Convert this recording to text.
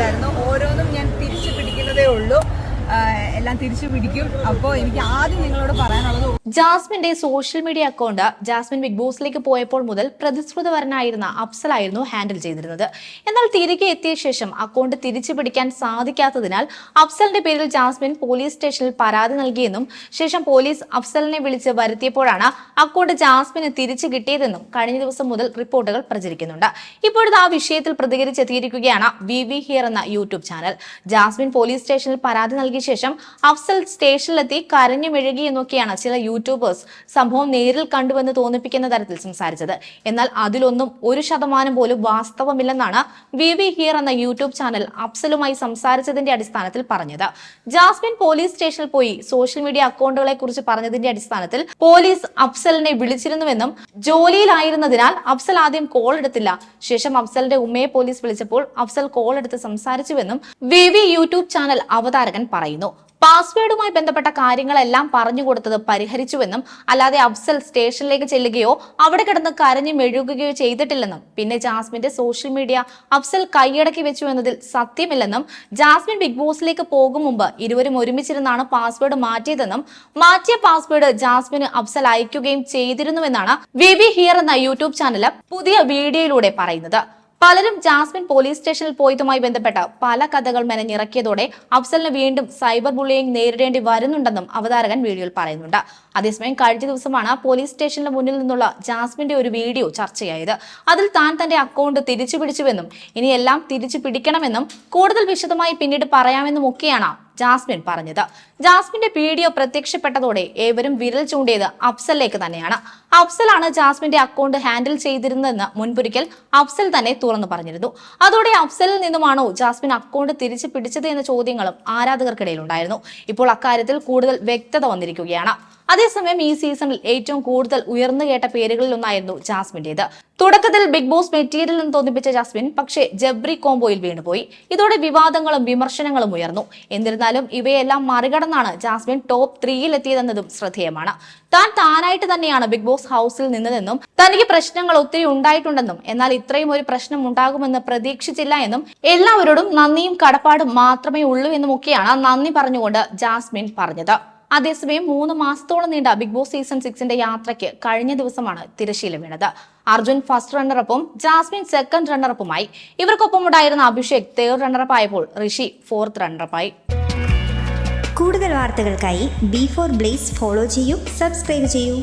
അറിയില്ലായിരുന്നു ഓരോന്നും ഞാൻ തിരിച്ചു പിടിക്കുന്നതേ ഉള്ളൂ. എല്ലാം തിരിച്ചു പിടിക്കും. അപ്പോൾ എനിക്ക് ആദ്യം നിങ്ങളോട് പറയാനുള്ളത് ജാസ്മിന്റെ social media account Jasmine big ബോസിലേക്ക് പോയപ്പോൾ മുതൽ പ്രതിശ്രുതവരനായിരുന്ന അഫ്സലായിരുന്നു ഹാൻഡിൽ ചെയ്തിരുന്നത്. എന്നാൽ തിരികെ എത്തിയ ശേഷം അക്കൗണ്ട് തിരിച്ചു പിടിക്കാൻ സാധിക്കാത്തതിനാൽ അഫ്സലിന്റെ പേരിൽ ജാസ്മിൻ പോലീസ് സ്റ്റേഷനിൽ പരാതി നൽകിയെന്നും ശേഷം പോലീസ് അഫ്സലിനെ വിളിച്ച് വരുത്തിയപ്പോഴാണ് അക്കൗണ്ട് ജാസ്മിന് തിരിച്ചു കിട്ടിയതെന്നും കഴിഞ്ഞ ദിവസം മുതൽ റിപ്പോർട്ടുകൾ പ്രചരിക്കുന്നുണ്ട്. ഇപ്പോഴത്തെ ആ വിഷയത്തിൽ പ്രതികരിച്ചെത്തിയിരിക്കുകയാണ് വി വി ഹിയർ എന്ന യൂട്യൂബ് ചാനൽ. ജാസ്മിൻ പോലീസ് സ്റ്റേഷനിൽ പരാതി നൽകിയ ശേഷം അഫ്സൽ സ്റ്റേഷനിലെത്തി കരഞ്ഞു മെഴുകി എന്നൊക്കെയാണ് ചില യൂട്യൂബേഴ്സ് സംഭവം നേരിൽ കണ്ടുവെന്ന് തോന്നിപ്പിക്കുന്ന തരത്തിൽ സംസാരിച്ചത്. എന്നാൽ അതിലൊന്നും ഒരു ശതമാനം പോലും വാസ്തവമില്ലെന്നാണ് വി വി ഹിയർ എന്ന യൂട്യൂബ് ചാനൽ അഫ്സലുമായി സംസാരിച്ചതിന്റെ അടിസ്ഥാനത്തിൽ പറഞ്ഞത്. ജാസ്മിൻ പോലീസ് സ്റ്റേഷനിൽ പോയി സോഷ്യൽ മീഡിയ അക്കൗണ്ടുകളെ കുറിച്ച് പറഞ്ഞതിന്റെ അടിസ്ഥാനത്തിൽ പോലീസ് അഫ്സലിനെ വിളിച്ചിരുന്നുവെന്നും ജോലിയിലായിരുന്നതിനാൽ അഫ്സൽ ആദ്യം കോൾ എടുത്തില്ല. ശേഷം അഫ്സലിന്റെ ഉമ്മയെ പോലീസ് വിളിച്ചപ്പോൾ അഫ്സൽ കോൾ എടുത്ത് സംസാരിച്ചുവെന്നും വി വി യൂട്യൂബ് ചാനൽ അവതാരകൻ പറയുന്നു. പാസ്വേഡുമായി ബന്ധപ്പെട്ട കാര്യങ്ങളെല്ലാം പറഞ്ഞു കൊടുത്തത് പരിഹരിച്ചുവെന്നും അല്ലാതെ അഫ്സൽ സ്റ്റേഷനിലേക്ക് ചെല്ലുകയോ അവിടെ കിടന്ന് കരഞ്ഞു മെഴുകുകയോ ചെയ്തിട്ടില്ലെന്നും പിന്നെ ജാസ്മിന്റെ സോഷ്യൽ മീഡിയ അഫ്സൽ കൈയടക്കി വെച്ചു എന്നതിൽ സത്യമില്ലെന്നും ജാസ്മിൻ ബിഗ് ബോസിലേക്ക് പോകും മുമ്പ് ഇരുവരും ഒരുമിച്ചിരുന്നാണ് പാസ്വേഡ് മാറ്റിയതെന്നും മാറ്റിയ പാസ്വേഡ് ജാസ്മിന് അഫ്സൽ അയക്കുകയും ചെയ്തിരുന്നുവെന്നാണ് വി ഹിയർ എന്ന യൂട്യൂബ് ചാനൽ പുതിയ വീഡിയോയിലൂടെ പറയുന്നത്. പലരും ജാസ്മിൻ പോലീസ് സ്റ്റേഷനിൽ പോയതുമായി ബന്ധപ്പെട്ട പല കഥകൾ മെനഞ്ഞിറക്കിയതോടെ അഫ്സലിന് വീണ്ടും സൈബർ ബുള്ളിയിങ് നേരിടേണ്ടി വരുന്നുണ്ടെന്നും അവതാരകൻ വീഡിയോയിൽ പറയുന്നുണ്ട്. അതേസമയം കഴിഞ്ഞ ദിവസമാണ് പോലീസ് സ്റ്റേഷന് മുന്നിൽ നിന്നുള്ള ജാസ്മിന്റെ ഒരു വീഡിയോ ചർച്ചയായത്. അതിൽ താൻ തന്റെ അക്കൗണ്ട് തിരിച്ചു പിടിച്ചുവെന്നും ഇനിയെല്ലാം തിരിച്ചു പിടിക്കണമെന്നും കൂടുതൽ വിശദമായി പിന്നീട് പറയാമെന്നും ഒക്കെയാണ് ജാസ്മിൻ പറഞ്ഞത്. ജാസ്മിന്റെ വീഡിയോ പ്രത്യക്ഷപ്പെട്ടതോടെ ഏവരും വിരൽ ചൂണ്ടിയത് അഫ്സലിലേക്ക് തന്നെയാണ്. അഫ്സലാണ് ജാസ്മിന്റെ അക്കൗണ്ട് ഹാൻഡിൽ ചെയ്തിരുന്നതെന്ന് മുൻപൊരിക്കൽ അഫ്സൽ തന്നെ തുറന്നു പറഞ്ഞിരുന്നു. അതോടെ അഫ്സലിൽ നിന്നുമാണോ ജാസ്മിൻ അക്കൗണ്ട് തിരിച്ചു പിടിച്ചത് എന്ന ചോദ്യങ്ങളും ആരാധകർക്കിടയിൽ ഉണ്ടായിരുന്നു ഇപ്പോൾ അക്കാര്യത്തിൽ കൂടുതൽ വ്യക്തത വന്നിരിക്കുകയാണ്. അതേസമയം ഈ സീസണിൽ ഏറ്റവും കൂടുതൽ ഉയർന്നു കേട്ട പേരുകളിൽ ഒന്നായിരുന്നു ജാസ്മിന്റേത്. തുടക്കത്തിൽ ബിഗ് ബോസ് മെറ്റീരിയൽ എന്ന് തോന്നിപ്പിച്ച ജാസ്മിൻ പക്ഷേ ജബ്രി കോംബോയിൽ വീണുപോയി. ഇതോടെ വിവാദങ്ങളും വിമർശനങ്ങളും ഉയർന്നു. എന്നിരുന്നാലും ഇവയെല്ലാം മറികടന്നാണ് ജാസ്മിൻ ടോപ്പ് ത്രീയിൽ എത്തിയതെന്നതും ശ്രദ്ധേയമാണ്. താൻ താനായിട്ട് തന്നെയാണ് ബിഗ് ബോസ് ഹൗസിൽ നിന്നതെന്നും തനിക്ക് പ്രശ്നങ്ങൾ ഒത്തിരി ഉണ്ടായിട്ടുണ്ടെന്നും എന്നാൽ ഇത്രയും ഒരു പ്രശ്നം ഉണ്ടാകുമെന്ന് പ്രതീക്ഷിച്ചില്ല എന്നും എല്ലാവരോടും നന്ദിയും കടപ്പാടും മാത്രമേ ഉള്ളൂ എന്നുമൊക്കെയാണ് നന്ദി പറഞ്ഞുകൊണ്ട് ജാസ്മിൻ പറഞ്ഞത്. അതേസമയം മൂന്ന് മാസത്തോളം നീണ്ട ബിഗ് ബോസ് സീസൺ സിക്സിന്റെ യാത്രയ്ക്ക് കഴിഞ്ഞ ദിവസമാണ് തിരശീല വീണത്. അർജുൻ ഫസ്റ്റ് റണ്ണറപ്പും ജാസ്മിൻ സെക്കൻഡ് റണ്ണറപ്പുമായി ഇവർക്കൊപ്പം ഉണ്ടായിരുന്ന അഭിഷേക് തേർഡ് റണ്ണറപ്പ് ആയപ്പോൾ ഋഷി ഫോർത്ത് റണ്ണറപ്പായി കൂടുതൽ വാർത്തകൾക്കായി ബി ഫോർ ബ്ലേസ് ഫോളോ ചെയ്യൂ സബ്സ്ക്രൈബ് ചെയ്യൂ.